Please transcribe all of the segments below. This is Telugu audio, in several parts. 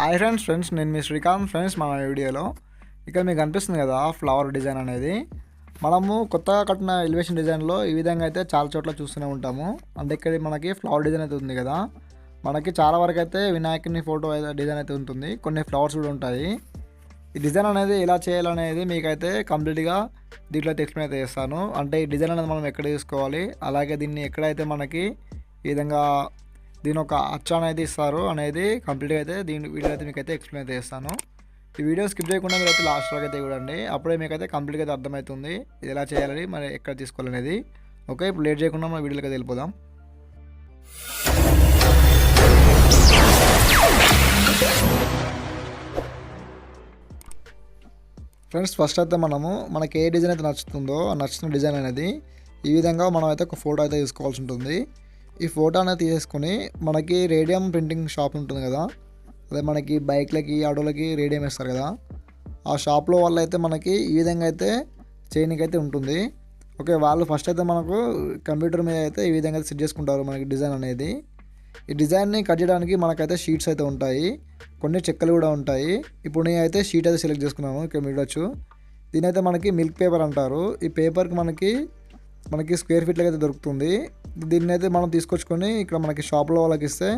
హాయ్ ఫ్రెండ్స్ ఫ్రెండ్స్ నేను మీ శ్రీకాంత్ ఫ్రెండ్స్ మన వీడియోలో. ఇక్కడ మీకు అనిపిస్తుంది కదా ఫ్లవర్ డిజైన్ అనేది. మనము కొత్తగా కట్టిన ఎలివేషన్ డిజైన్లో ఈ విధంగా అయితే చాలా చోట్ల చూస్తూనే ఉంటాము. అంటే ఇక్కడ మనకి ఫ్లవర్ డిజైన్ అయితే ఉంది కదా. మనకి చాలా వరకు అయితే వినాయకుని ఫోటో అయితే డిజైన్ అయితే ఉంటుంది. కొన్ని ఫ్లవర్స్ కూడా ఉంటాయి. ఈ డిజైన్ అనేది ఎలా చేయాలనేది మీకైతే కంప్లీట్గా దీంట్లో అయితే ఎక్స్ప్లెయిన్ అయితే చేస్తాను. అంటే ఈ డిజైన్ అనేది మనం ఎక్కడ తీసుకోవాలి? అలాగే దీన్ని ఎక్కడైతే మనకి ఈ విధంగా దీని ఒక అచ్చ అనేది ఇస్తారు అనేది కంప్లీట్గా అయితే దీని వీడియో అయితే మీకైతే ఎక్స్ప్లెయిన్ అయితే చేస్తాను. ఈ వీడియో స్కిప్ చేయకుండా మీరు అయితే లాస్ట్ వరకు అయితే చూడండి. అప్పుడే మీకైతే కంప్లీట్గా అయితే అర్థమవుతుంది ఇది ఎలా చేయాలి మరి ఎక్కడ తీసుకోవాలనేది. ఓకే ఇప్పుడు లేట్ చేయకుండా మన వీడియోలోకి అయితే వెళ్ళిపోదాం. ఫ్రెండ్స్ ఫస్ట్ అయితే మనము మనకి ఏ డిజైన్ అయితే నచ్చుతుందో నచ్చిన డిజైన్ అనేది ఈ విధంగా మనం అయితే ఒక ఫోటో అయితే తీసుకోవాల్సి ఉంటుంది. ఈ ఫోటో అనేది తీసుకొని మనకి రేడియం ప్రింటింగ్ షాప్ ఉంటుంది కదా అదే మనకి బైక్లకి ఆటోలకి రేడియం వేస్తారు కదా ఆ షాప్లో వాళ్ళు అయితే మనకి ఈ విధంగా అయితే చేయనికి అయితే ఉంటుంది. ఓకే వాళ్ళు ఫస్ట్ అయితే మనకు కంప్యూటర్ మీద అయితే ఈ విధంగా సెట్ చేసుకుంటారు మనకి డిజైన్ అనేది. ఈ డిజైన్ని కట్ చేయడానికి మనకైతే షీట్స్ అయితే ఉంటాయి కొన్ని చెక్కలు కూడా ఉంటాయి. ఇప్పుడు నేను అయితే షీట్ అయితే సెలెక్ట్ చేసుకున్నాను ఇక్కడ మీరు చూడొచ్చు. దీని అయితే మనకి మిల్క్ పేపర్ అంటారు. ఈ పేపర్కి మనకి మనకి స్క్వేర్ ఫీట్లకి అయితే దొరుకుతుంది. దీన్ని అయితే మనం తీసుకొచ్చుకొని ఇక్కడ మనకి షాప్లో వాళ్ళకి ఇస్తే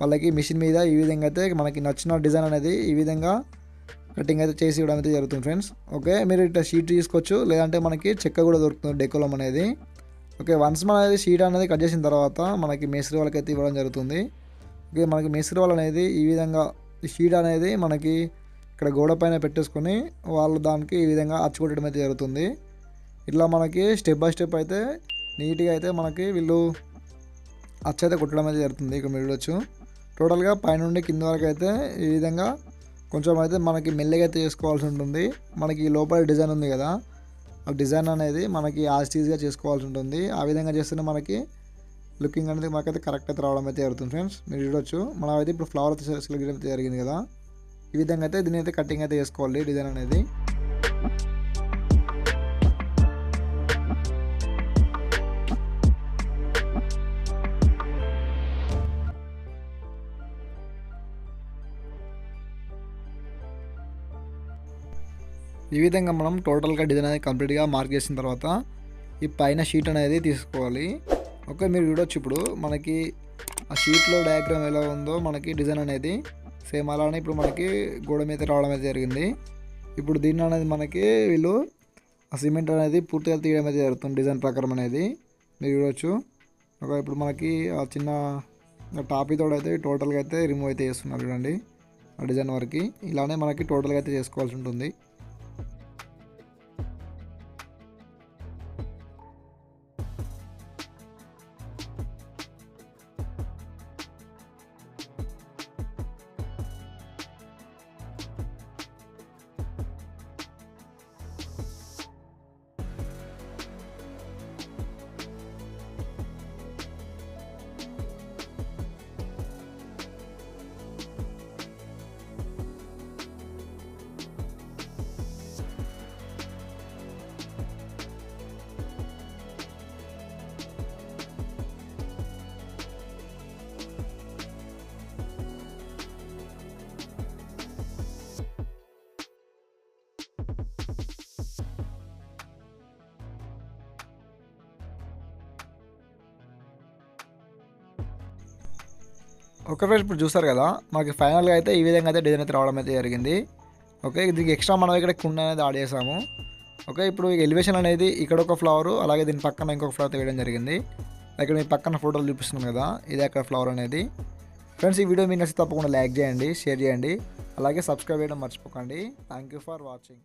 వాళ్ళకి మిషన్ మీద ఈ విధంగా అయితే మనకి నచ్చిన డిజైన్ అనేది ఈ విధంగా కటింగ్ అయితే చేసి ఇవ్వడం అయితే జరుగుతుంది ఫ్రెండ్స్. ఓకే మీరు ఇట్లా షీట్ తీసుకోవచ్చు. లేదంటే మనకి చెక్క కూడా దొరుకుతుంది డెకోలం అనేది. ఓకే వన్స్ మన షీట్ అనేది కట్ చేసిన తర్వాత మనకి మేస్త్రి వాళ్ళకి అయితే ఇవ్వడం జరుగుతుంది. ఓకే మనకి మేస్త్రి వాళ్ళు అనేది ఈ విధంగా షీట్ అనేది మనకి ఇక్కడ గోడ పైన పెట్టేసుకొని వాళ్ళు దానికి ఈ విధంగా అచ్చుకోవడం అయితే జరుగుతుంది. ఇట్లా మనకి స్టెప్ బై స్టెప్ అయితే నీట్గా అయితే మనకి వీళ్ళు అచ్చయితే కుట్టడం అయితే జరుగుతుంది. ఇక్కడ మీరు చూడొచ్చు. టోటల్గా పైనుండి కింద వరకు అయితే ఈ విధంగా కొంచెం అయితే మనకి మెల్లగా అయితే చేసుకోవాల్సి ఉంటుంది. మనకి లోపల డిజైన్ ఉంది కదా ఆ డిజైన్ అనేది మనకి ఆస్టీజ్గా చేసుకోవాల్సి ఉంటుంది. ఆ విధంగా చేస్తేనే మనకి లుకింగ్ అనేది మనకైతే కరెక్ట్ అయితే రావడం అయితే జరుగుతుంది ఫ్రెండ్స్. మీరు చూడొచ్చు. మనం అయితే ఇప్పుడు ఫ్లవర్ అయితే సెలెక్ట్ అయితే జరిగింది కదా. ఈ విధంగా అయితే దీని అయితే కటింగ్ అయితే చేసుకోవాలి డిజైన్ అనేది. ఈ విధంగా మనం టోటల్గా డిజైన్ అనేది కంప్లీట్గా మార్క్ చేసిన తర్వాత ఈ పైన షీట్ అనేది తీసుకోవాలి. ఓకే మీరు చూడొచ్చు ఇప్పుడు మనకి ఆ షీట్లో డయాగ్రామ్ ఎలా ఉందో మనకి డిజైన్ అనేది సేమ్ అలానే ఇప్పుడు మనకి గోడ మీద రావడం అయితే జరిగింది. ఇప్పుడు దీన్ని అనేది మనకి వీళ్ళు ఆ సిమెంట్ అనేది పూర్తిగా తీయడం అయితే జరుగుతుంది డిజైన్ ప్రకారం అనేది. మీరు చూడొచ్చు. ఒక ఇప్పుడు మనకి ఆ చిన్న టాపీ అయితే టోటల్గా అయితే రిమూవ్ అయితే చేస్తున్నారు చూడండి. ఆ డిజైన్ వరకు ఇలానే మనకి టోటల్గా అయితే చేసుకోవాల్సి ఉంటుంది. ఓకే ఫ్రెండ్స్ ఇప్పుడు చూస్తారు కదా మనకి ఫైనల్గా అయితే ఈ విధంగా అయితే డిజైన్ అయితే రావడం అయితే జరిగింది. ఓకే దీనికి ఎక్స్ట్రా మనం ఇక్కడ కుండ అనేది ఆడ్ చేసాము. ఓకే ఇప్పుడు ఎలివేషన్ అనేది ఇక్కడ ఒక ఫ్లవర్ అలాగే దీని పక్కన ఇంకొక ఫ్లవర్ వేయడం జరిగింది. ఇక్కడ మీ పక్కన ఫోటోలు చూపిస్తున్నాం కదా ఇదే అక్కడ ఫ్లవర్ అనేది. ఫ్రెండ్స్ ఈ వీడియో మీకు నచ్చితే తప్పకుండా లైక్ చేయండి షేర్ చేయండి. అలాగే సబ్స్క్రైబ్ చేయడం మర్చిపోకండి. Thank you for watching